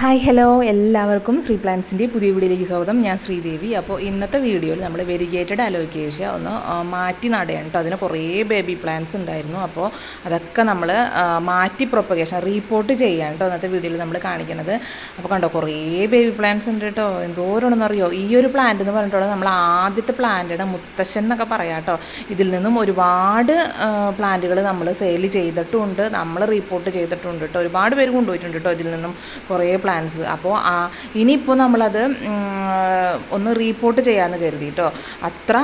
Hi hello എല്ലാവർക്കും free പ്ലാൻസിന്റെ പുതിയ വീഡിയോയിലേക്ക് സ്വാഗതം. ഞാൻ ശ്രീദേവി. അപ്പോൾ ഇന്നത്തെ വീഡിയോയിൽ നമ്മൾ വെരിഗേറ്റഡ് അലോക്കേഷ്യ ഒന്ന് മാറ്റി നടയാണ് കേട്ടോ അതിന് കുറേ ബേബി പ്ലാന്റ്സ് ഉണ്ടായിരുന്നു. അപ്പോൾ അതൊക്കെ നമ്മൾ മാറ്റി പ്രൊപ്പഗേഷൻ റീപ്പോർട്ട് ചെയ്യാൻ കേട്ടോ ഇന്നത്തെ വീഡിയോയിൽ നമ്മൾ കാണിക്കുന്നത്. അപ്പോൾ കണ്ടോ കുറേ ബേബി പ്ലാന്റ്സ് ഉണ്ട് കേട്ടോ എന്തോരണമെന്ന് അറിയോ ഈ ഒരു പ്ലാന്റ് എന്ന് പറഞ്ഞിട്ടുള്ളത് നമ്മൾ ആദ്യത്തെ പ്ലാന്റുടെ മുത്തശ്ശൻ എന്നൊക്കെ പറയാം കേട്ടോ ഇതിൽ നിന്നും ഒരുപാട് പ്ലാന്റുകൾ നമ്മൾ സെയിൽ ചെയ്തിട്ടുണ്ട്. നമ്മൾ റീപ്പോർട്ട് ചെയ്തിട്ടുണ്ട് കേട്ടോ ഒരുപാട് പേര് കൊണ്ടുപോയിട്ടുണ്ട് കേട്ടോ ഇതിൽ നിന്നും. കുറേ പ്ലാൻസ് അപ്പോൾ ആ ഇനിയിപ്പോൾ നമ്മളത് ഒന്ന് റീപ്പോർട്ട് ചെയ്യാമെന്ന് കരുതി കേട്ടോ അത്ര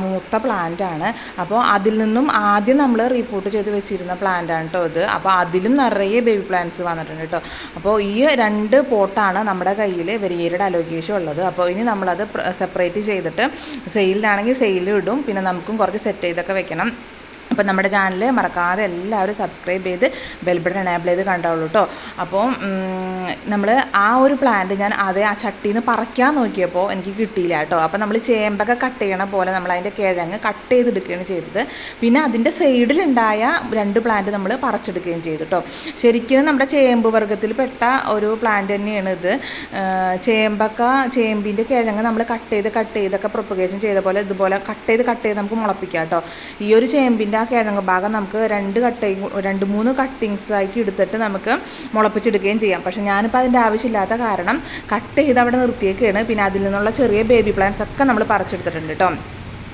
മൂത്ത പ്ലാന്റാണ് അപ്പോൾ അതിൽ നിന്നും ആദ്യം നമ്മൾ റിപ്പോർട്ട് ചെയ്ത് വെച്ചിരുന്ന പ്ലാന്റാണ് കേട്ടോ ഇത്. അപ്പോൾ അതിലും നിറയെ ബേബി പ്ലാന്റ്സ് വന്നിട്ടുണ്ട് കേട്ടോ അപ്പോൾ ഈ രണ്ട് പോട്ടാണ് നമ്മുടെ കയ്യിൽ വെരിയേരുടെ അലോക്കേഷൻ ഉള്ളത്. അപ്പോൾ ഇനി നമ്മളത് സെപ്പറേറ്റ് ചെയ്തിട്ട് സെയിലിനാണെങ്കിൽ സെയിലും ഇടും. പിന്നെ നമുക്കും കുറച്ച് സെറ്റ് ചെയ്തൊക്കെ വെക്കണം. അപ്പോൾ നമ്മുടെ ചാനൽ മറക്കാതെ എല്ലാവരും സബ്സ്ക്രൈബ് ചെയ്ത് ബെൽബട്ടൺ എനേബിൾ ചെയ്ത് കണ്ടോളൂ കേട്ടോ അപ്പോൾ നമ്മൾ ആ ഒരു പ്ലാന്റ് ഞാൻ അതേ ആ ചട്ടിയിൽ നിന്ന് പറിക്കാൻ നോക്കിയപ്പോൾ എനിക്ക് കിട്ടിയില്ല കേട്ടോ. അപ്പോൾ നമ്മൾ ചേമ്പൊക്കെ കട്ട് ചെയ്യണ പോലെ നമ്മൾ അതിന്റെ കിഴങ്ങ് കട്ട് ചെയ്തെടുക്കുകയാണ് ചെയ്തത്. പിന്നെ അതിന്റെ സൈഡിലുണ്ടായ രണ്ട് പ്ലാന്റ് നമ്മൾ പറിച്ചെടുക്കുകയും ചെയ്തു കേട്ടോ ശരിക്കും നമ്മുടെ ചേമ്പ് പെട്ട ഒരു പ്ലാന്റ് തന്നെയാണ് ഇത്. ചേമ്പൊക്ക ചേമ്പിന്റെ കിഴങ്ങ് നമ്മൾ കട്ട് ചെയ്ത് കട്ട് ചെയ്തൊക്കെ പ്രൊപ്പഗേഷൻ ചെയ്ത പോലെ ഇതുപോലെ കട്ട് ചെയ്ത് കട്ട് ചെയ്ത് നമുക്ക് മുളപ്പിക്കാം കേട്ടോ. ഈ ഒരു ചേമ്പിന്റെ ആ കിഴങ്ങ് ഭാഗം നമുക്ക് രണ്ട് കട്ടിങ് രണ്ട് മൂന്ന് കട്ടിങ്സ് ആക്കി എടുത്തിട്ട് നമുക്ക് മുളപ്പിച്ചെടുക്കുകയും ചെയ്യാം. പക്ഷെ ഞാനിപ്പോൾ അതിന്റെ ആവശ്യമില്ലാത്ത കാരണം കട്ട് ചെയ്ത് അവിടെ നിർത്തിയേക്കാണ്. പിന്നെ അതിൽ നിന്നുള്ള ചെറിയ ബേബി പ്ലാന്റ്സ് ഒക്കെ നമ്മൾ പറിച്ചെടുത്തിട്ടുണ്ട് കേട്ടോ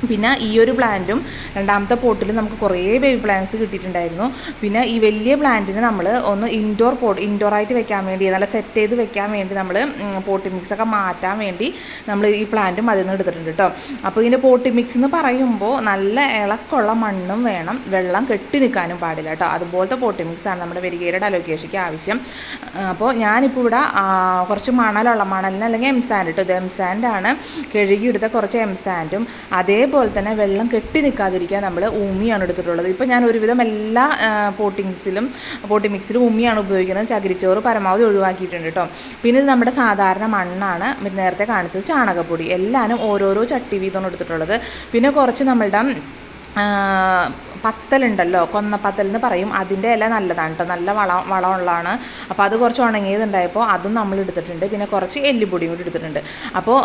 പിന്നെ ഈ ഒരു പ്ലാന്റും രണ്ടാമത്തെ പോട്ടിൽ നമുക്ക് കുറേ ബേബി പ്ലാന്റ്സ് കിട്ടിയിട്ടുണ്ടായിരുന്നു. പിന്നെ ഈ വലിയ പ്ലാന്റിന് നമ്മൾ ഒന്ന് ഇൻഡോർ പോട്ട് ഇൻഡോർ ആയിട്ട് വെക്കാൻ വേണ്ടി നല്ല സെറ്റ് ചെയ്ത് വെക്കാൻ വേണ്ടി നമ്മൾ പോട്ടി മിക്സ് ഒക്കെ മാറ്റാൻ വേണ്ടി നമ്മൾ ഈ പ്ലാന്റും അതിൽ നിന്ന് എടുത്തിട്ടുണ്ട് കേട്ടോ അപ്പോൾ ഇതിന്റെ പോട്ടി മിക്സ് എന്ന് പറയുമ്പോൾ നല്ല ഇളക്കുള്ള മണ്ണും വേണം വെള്ളം കെട്ടി നിൽക്കാനും പാടില്ല കേട്ടോ അതുപോലത്തെ പോട്ടി ആണ് നമ്മുടെ വെരികേരുടെ അലോക്കേഷയ്ക്ക് ആവശ്യം. അപ്പോൾ ഞാനിപ്പോൾ ഇവിടെ കുറച്ച് മണലുള്ള മണലിന് അല്ലെങ്കിൽ എം സാൻഡ് കേട്ടോ ഇത് എം സാൻഡാണ് കഴുകിയെടുത്ത കുറച്ച് എംസാൻഡും അതേപോലെ തന്നെ വെള്ളം കെട്ടി നിൽക്കാതിരിക്കാൻ നമ്മൾ ഉമിയാണ് എടുത്തിട്ടുള്ളത്. ഇപ്പോൾ ഞാൻ ഒരുവിധം എല്ലാ പോട്ടിങ്സിലും പോട്ടി മിക്സിലും ഉമിയാണ് ഉപയോഗിക്കുന്നത്. ചകിരിച്ചോറ് പരമാവധി ഒഴിവാക്കിയിട്ടുണ്ട് കേട്ടോ. പിന്നെ ഇത് നമ്മുടെ സാധാരണ മണ്ണാണ് നേരത്തെ കാണിച്ചത് ചാണകപ്പൊടി. എല്ലാവരും ഓരോരോ ചട്ടി വീതമാണ് എടുത്തിട്ടുള്ളത്. പിന്നെ കുറച്ച് നമ്മളുടെ പത്തലുണ്ടല്ലോ. കൊന്നപ്പത്തൽ എന്ന് പറയും. അതിന്റെ ഇല നല്ലതാണ് കേട്ടോ നല്ല വള വളമുള്ളതാണ്. അപ്പോൾ അത് കുറച്ച് ഉണങ്ങിയതുണ്ടായപ്പോൾ അതും നമ്മൾ എടുത്തിട്ടുണ്ട്. പിന്നെ കുറച്ച് എല്ലുപൊടിയും കൂടി എടുത്തിട്ടുണ്ട്. അപ്പോൾ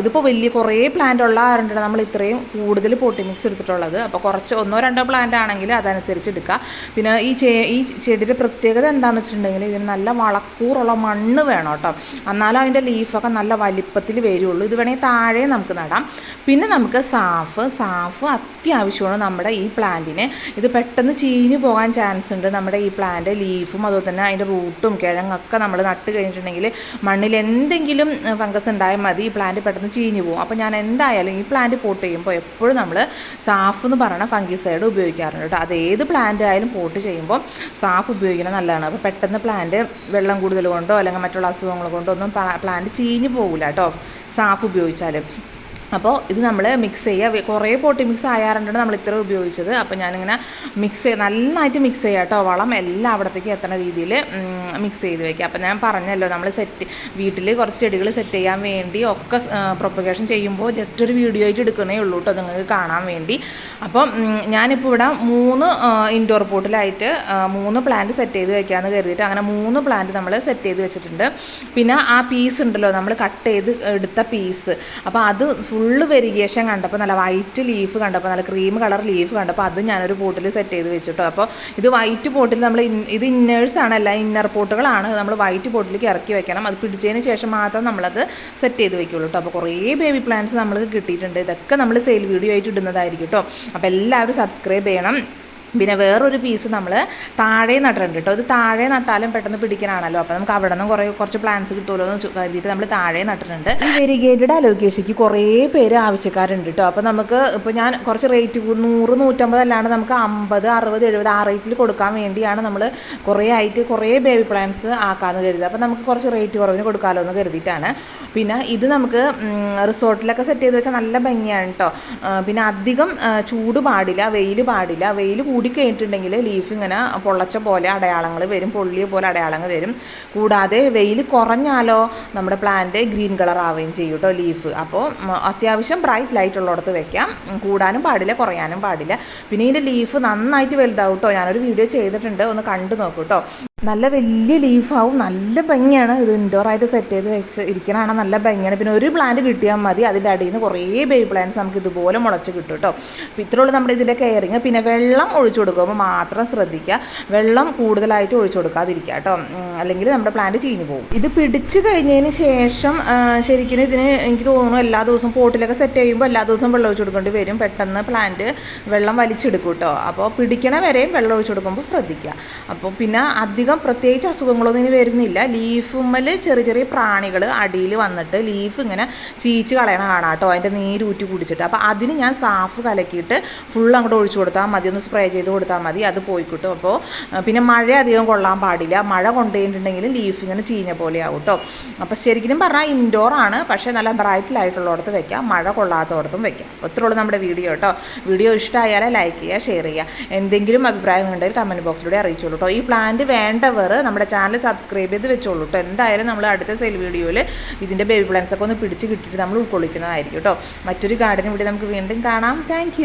ഇതിപ്പോൾ വലിയ കുറേ പ്ലാന്റ് ഉള്ള ആരുണ്ട് നമ്മൾ ഇത്രയും കൂടുതൽ പോട്ടി മിക്സ് എടുത്തിട്ടുള്ളത്. അപ്പോൾ കുറച്ച് ഒന്നോ രണ്ടോ പ്ലാന്റ് ആണെങ്കിൽ അതനുസരിച്ച് എടുക്കുക പിന്നെ ഈ ചെ ഈ ചെടിയുടെ പ്രത്യേകത എന്താണെന്ന് വെച്ചിട്ടുണ്ടെങ്കിൽ ഇതിന് നല്ല വളക്കൂറുള്ള മണ്ണ് വേണം കേട്ടോ എന്നാലും അതിന്റെ ലീഫൊക്കെ നല്ല വലിപ്പത്തിൽ വരുള്ളൂ. ഇത് വേണമെങ്കിൽ താഴെ നമുക്ക് നടാം. പിന്നെ നമുക്ക് സാഫ് സാഫ് അത്യാവശ്യമാണ്. നമ്മുടെ ഈ പ്ലാന്റിന് ഇത് പെട്ടെന്ന് ചീഞ്ഞു പോകാൻ ചാൻസ് ഉണ്ട്. നമ്മുടെ ഈ പ്ലാന്റ് ലീഫും അതുപോലെ തന്നെ അതിന്റെ റൂട്ടും കിഴങ്ങൊക്കെ നമ്മൾ നട്ട് കഴിഞ്ഞിട്ടുണ്ടെങ്കിൽ മണ്ണിൽ എന്തെങ്കിലും ഫംഗസ് ഉണ്ടായാൽ മതി. ഈ പ്ലാന്റ് പെട്ടെന്ന് ചീഞ്ഞു പോകും. അപ്പോൾ ഞാൻ എന്തായാലും ഈ പ്ലാന്റ് പോട്ട് ചെയ്യുമ്പോൾ എപ്പോഴും നമ്മൾ സാഫ് എന്ന് പറയുന്ന ഫംഗിസൈഡ് ഉപയോഗിക്കാറുണ്ട് കേട്ടോ. അത് ഏത് പ്ലാന്റ് ആയാലും പോട്ട് ചെയ്യുമ്പോൾ സാഫ് ഉപയോഗിക്കുന്നത് നല്ലതാണ്. അപ്പോൾ പെട്ടെന്ന് പ്ലാന്റ് വെള്ളം കൂടുതൽ കൊണ്ടോ അല്ലെങ്കിൽ മറ്റുള്ള അസുഖങ്ങൾ കൊണ്ടോ ഒന്നും പ്ലാന്റ് ചീഞ്ഞു പോകില്ല കേട്ടോ. സാഫ് ഉപയോഗിച്ചാൽ അപ്പോൾ ഇത് നമ്മൾ മിക്സ് ചെയ്യുക കുറേ പോട്ടി മിക്സ് ആയാറുണ്ടാണ് നമ്മൾ ഇത്ര ഉപയോഗിച്ചത്. അപ്പോൾ ഞാനിങ്ങനെ മിക്സ് ചെയ്ത് നന്നായിട്ട് മിക്സ് ചെയ്യുക കേട്ടോ വളം എല്ലാം അവിടത്തേക്ക് എത്തുന്ന രീതിയിൽ മിക്സ് ചെയ്ത് വെക്കുക അപ്പോൾ ഞാൻ പറഞ്ഞല്ലോ നമ്മൾ സെറ്റ് വീട്ടിൽ കുറച്ച് ചെടികൾ സെറ്റ് ചെയ്യാൻ വേണ്ടി ഒക്കെ പ്രൊപ്പഗേഷൻ ചെയ്യുമ്പോൾ ജസ്റ്റ് ഒരു വീഡിയോ ആയിട്ട് എടുക്കണേ ഉള്ളൂ കേട്ടോ നിങ്ങൾക്ക് കാണാൻ വേണ്ടി. അപ്പം ഞാനിപ്പോൾ ഇവിടെ മൂന്ന് ഇൻഡോർ പോട്ടിലായിട്ട് മൂന്ന് പ്ലാന്റ് സെറ്റ് ചെയ്ത് വെക്കാമെന്ന് കരുതിയിട്ട് അങ്ങനെ മൂന്ന് പ്ലാന്റ് നമ്മൾ സെറ്റ് ചെയ്ത് വെച്ചിട്ടുണ്ട്. പിന്നെ ആ പീസ് ഉണ്ടല്ലോ നമ്മൾ കട്ട് ചെയ്ത് എടുത്ത പീസ് അപ്പോൾ അത് ഫുള്ള് വെരിഗേഷൻ കണ്ടപ്പോൾ നല്ല വൈറ്റ് ലീഫ് കണ്ടപ്പോൾ നല്ല ക്രീം കളർ ലീഫ് കണ്ടപ്പോൾ അത് ഞാനൊരു പോട്ടിൽ സെറ്റ് ചെയ്ത് വെച്ചിട്ടോ. അപ്പോൾ ഇത് വൈറ്റ് പോട്ടിൽ നമ്മൾ ഇത് ഇന്നേഴ്സ് ആണല്ല ഇന്നർ പോട്ടുകളാണ്. നമ്മൾ വൈറ്റ് പോട്ടിലേക്ക് ഇറക്കി വെക്കണം. അത് പിടിച്ചതിന് ശേഷം മാത്രം നമ്മളത് സെറ്റ് ചെയ്ത് വെക്കുള്ളൂ കേട്ടോ അപ്പോൾ കുറേ ബേബി പ്ലാന്റ്സ് നമ്മൾക്ക് കിട്ടിയിട്ടുണ്ട്. ഇതൊക്കെ നമ്മൾ സെയിൽ വീഡിയോ ആയിട്ട് ഇടുന്നതായിരിക്കും കേട്ടോ അപ്പോൾ എല്ലാവരും സബ്സ്ക്രൈബ് ചെയ്യണം. പിന്നെ വേറൊരു പീസ് നമ്മൾ താഴെ നട്ടിട്ടുണ്ട് കേട്ടോ ഇത് താഴെ നട്ടാലും പെട്ടെന്ന് പിടിക്കാനാണല്ലോ. അപ്പോൾ നമുക്ക് അവിടെ നിന്ന് കുറേ കുറച്ച് പ്ലാന്റ്സ് കിട്ടുമല്ലോ എന്ന് കരുതിയിട്ട് നമ്മൾ താഴെ നട്ടിട്ടുണ്ട്. ഈ വെരിഗേറ്റഡ് അലോക്കേഷയ്ക്ക് കുറേ പേര് ആവശ്യക്കാരുണ്ട് കേട്ടോ അപ്പോൾ നമുക്ക് ഇപ്പോൾ ഞാൻ കുറച്ച് റേറ്റ് നൂറ് നൂറ്റമ്പത് അല്ലാണ്ട് നമുക്ക് അമ്പത് അറുപത് എഴുപത് ആ റേറ്റിൽ കൊടുക്കാൻ വേണ്ടിയാണ് നമ്മൾ കുറേ ആയിട്ട് കുറേ ബേബി പ്ലാന്റ്സ് ആക്കാമെന്ന് കരുതി അപ്പോൾ നമുക്ക് കുറച്ച് റേറ്റ് കുറവിന് കൊടുക്കാമല്ലോ എന്ന് കരുതിയിട്ടാണ്. പിന്നെ ഇത് നമുക്ക് റിസോർട്ടിലൊക്കെ സെറ്റ് ചെയ്ത് വെച്ചാൽ നല്ല ഭംഗിയാണ് കേട്ടോ പിന്നെ അധികം ചൂട് പാടില്ല വെയിൽ പാടില്ല. വെയിൽ കൂടിക്കഴിഞ്ഞിട്ടുണ്ടെങ്കിൽ ലീഫ് ഇങ്ങനെ പൊള്ളച്ച പോലെ അടയാളങ്ങൾ വരും പൊള്ളിയ പോലെ അടയാളങ്ങൾ വരും. കൂടാതെ വെയിൽ കുറഞ്ഞാലോ നമ്മുടെ പ്ലാന്റ് ഗ്രീൻ കളർ ആവുകയും ചെയ്യും കേട്ടോ ലീഫ് അപ്പോൾ അത്യാവശ്യം ബ്രൈറ്റ് ലൈറ്റ് ഉള്ളിടത്ത് വെക്കാം. കൂടാനും പാടില്ല കുറയാനും പാടില്ല. പിന്നെ ഇതിന്റെ ലീഫ് നന്നായിട്ട് വലുതാവും കേട്ടോ ഞാനൊരു വീഡിയോ ചെയ്തിട്ടുണ്ട് ഒന്ന് കണ്ടു നോക്കൂ കേട്ടോ നല്ല വലിയ ലീഫാവും. നല്ല ഭംഗിയാണ് ഇത് ഇൻഡോറായിട്ട് സെറ്റ് ചെയ്ത് വെച്ച് ഇരിക്കണതാണ് നല്ല ഭംഗിയാണ്. പിന്നെ ഒരു പ്ലാന്റ് കിട്ടിയാൽ മതി. അതിന്റെ അടിയിൽ നിന്ന് കുറേ ബേബി പ്ലാന്റ്സ് നമുക്ക് ഇതുപോലെ മുളച്ച് കിട്ടും കേട്ടോ അപ്പോൾ ഇത്രയുള്ളൂ നമ്മുടെ ഇതിന്റെ കെയറിങ് പിന്നെ വെള്ളം ഒഴിച്ചു കൊടുക്കുമ്പോൾ മാത്രം ശ്രദ്ധിക്കുക. വെള്ളം കൂടുതലായിട്ട് ഒഴിച്ചു കൊടുക്കാതിരിക്കുക കേട്ടോ അല്ലെങ്കിൽ നമ്മുടെ പ്ലാന്റ് ചീഞ്ഞു പോകും. ഇത് പിടിച്ച് കഴിഞ്ഞതിന് ശേഷം ശരിക്കും ഇതിന് എനിക്ക് തോന്നുന്നു എല്ലാ ദിവസവും പോട്ടിലൊക്കെ സെറ്റ് ചെയ്യുമ്പോൾ എല്ലാ ദിവസവും വെള്ളം ഒഴിച്ചു കൊടുക്കേണ്ടി വരും. പെട്ടെന്ന് പ്ലാന്റ് വെള്ളം വലിച്ചെടുക്കും കേട്ടോ അപ്പോൾ പിടിക്കണ വരെയും വെള്ളം ഒഴിച്ചു കൊടുക്കുമ്പോൾ ശ്രദ്ധിക്കുക. അപ്പോൾ പിന്നെ അധികം പ്രത്യേകിച്ച് അസുഖങ്ങളൊന്നും ഇനി വരുന്നില്ല. ലീഫുമ്മൽ ചെറിയ ചെറിയ പ്രാണികൾ അടിയിൽ വന്നിട്ട് ലീഫ് ഇങ്ങനെ ചീച്ച് കളയണ കാണാം കേട്ടോ അതിന്റെ നീരൂറ്റി കുടിച്ചിട്ട്. അപ്പോൾ അതിന് ഞാൻ സാഫ് കലക്കിയിട്ട് ഫുൾ അങ്ങോട്ട് ഒഴിച്ചു കൊടുത്താൽ മതി. ഒന്ന് സ്പ്രേ ചെയ്ത് കൊടുത്താൽ മതി. അത് പോയി കിട്ടും അപ്പോൾ പിന്നെ മഴ അധികം കൊള്ളാൻ പാടില്ല. മഴ കൊണ്ടുപോയിട്ടുണ്ടെങ്കിൽ ലീഫ് ഇങ്ങനെ ചീഞ്ഞ പോലെ ആവും കേട്ടോ അപ്പോൾ ശരിക്കും പറഞ്ഞാൽ ഇൻഡോർ ആണ്. പക്ഷേ നല്ല ബ്രൈറ്റിലായിട്ടുള്ളിടത്ത് വെക്കാം. മഴ കൊള്ളാത്തടത്തും വെക്കാം. ഒത്തിരി നമ്മുടെ വീഡിയോ കേട്ടോ വീഡിയോ ഇഷ്ടമായാലേ ലൈക്ക് ചെയ്യുക ഷെയർ ചെയ്യുക. എന്തെങ്കിലും അഭിപ്രായം ഉണ്ടെങ്കിൽ കമന്റ് ബോക്സിലൂടെ അറിയിച്ചോളൂ കേട്ടോ ഈ പ്ലാന്റ് വേണ്ടവർ നമ്മുടെ ചാനൽ സബ്സ്ക്രൈബ് ചെയ്ത് വെച്ചോളൂ കേട്ടോ എന്തായാലും നമ്മൾ അടുത്ത സെൽ വീഡിയോയിൽ ഇതിന്റെ ബേബി പ്ലാന്റ്സ് ഒക്കെ ഒന്ന് പിടിച്ച് കിട്ടിയിട്ട് നമ്മൾ ഉൾക്കൊള്ളിക്കുന്നതായിരിക്കും കേട്ടോ മറ്റൊരു ഗാർഡനും കൂടി നമുക്ക് വീണ്ടും കാണാം. താങ്ക്